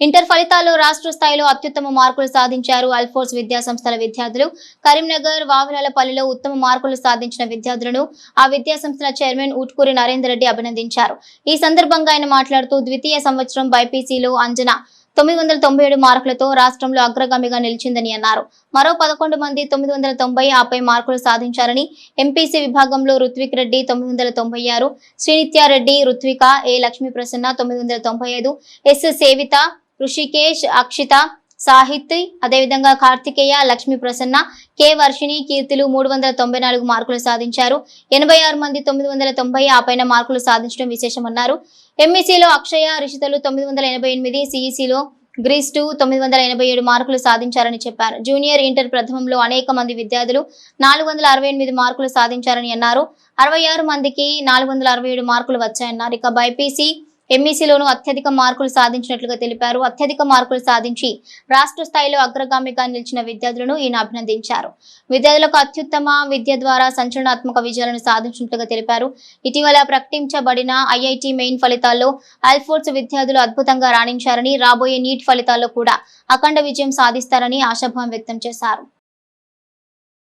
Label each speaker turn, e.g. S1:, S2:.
S1: Inter ఫలితాల్లో రాష్ట్ర స్థాయిలో అత్యుత్తమ మార్కులు సాధించారు అల్ఫోర్స్ విద్యా సంస్థల విద్యార్థులు. కరీంనగర్ వావిలాలపల్లిలో ఉత్తమ మార్కులు సాధించిన విద్యార్థులను ఆ విద్యా సంస్థల చైర్మన్ ఉట్కూరి నరేందర్ రెడ్డి అభినందించారు. ఈ సందర్భంగా ఆయన మాట్లాడుతూ ద్వితీయ సంవత్సరం బైపీసీలో అంజన తొమ్మిది వందల తొంభై ఏడు మార్కులతో రాష్ట్రంలో అగ్రగామిగా నిలిచిందని అన్నారు. మరో పదకొండు మంది తొమ్మిది వందల తొంభై ఆపై మార్కులు సాధించారని ఎంపీసీ విభాగంలో రుత్విక్ రెడ్డి తొమ్మిది వందల తొంభై ఆరు శ్రీనిత్యారెడ్డి రుత్విక ఏ లక్ష్మీ ప్రసన్న తొమ్మిది వందల తొంభై ఐదు ఎస్. సేవిత ఋషికేష్ అక్షిత సాహిత్ అదేవిధంగా కార్తికేయ లక్ష్మీ ప్రసన్న కె వర్షిణి కీర్తులు మూడు వందల తొంభై నాలుగు మార్కులు సాధించారు. ఎనభై ఆరు మంది తొమ్మిది వందల తొంభై ఆ పైన మార్కులు సాధించడం విశేషమన్నారు. ఎంఈసీలో అక్షయ రిషితలు తొమ్మిది వందల ఎనభై ఎనిమిది సిఈసిలో గ్రీస్ టూ తొమ్మిది వందల ఎనభై ఏడు మార్కులు సాధించారని చెప్పారు. జూనియర్ ఇంటర్ ప్రథమంలో అనేక మంది విద్యార్థులు నాలుగు వందల అరవై ఎనిమిది మార్కులు సాధించారని అన్నారు. అరవై ఆరు మందికి నాలుగు వందల అరవై ఏడు మార్కులు వచ్చాయన్నారు. ఇక బైపీసీ ఎంఈసీలోనూ అత్యధిక మార్కులు సాధించినట్లుగా తెలిపారు. అత్యధిక మార్కులు సాధించి రాష్ట్ర స్థాయిలో అగ్రగామిగా నిలిచిన విద్యార్థులను ఈయన అభినందించారు. విద్యార్థులకు అత్యుత్తమ విద్య ద్వారా సంచలనాత్మక విజయాలను సాధించినట్లుగా తెలిపారు. ఇటీవల ప్రకటించబడిన ఐఐటి మెయిన్ ఫలితాల్లో అల్ఫోర్స్ విద్యార్థులు అద్భుతంగా రాణించారని రాబోయే నీట్ ఫలితాల్లో కూడా అఖండ విజయం సాధిస్తారని ఆశాభావం వ్యక్తం చేశారు.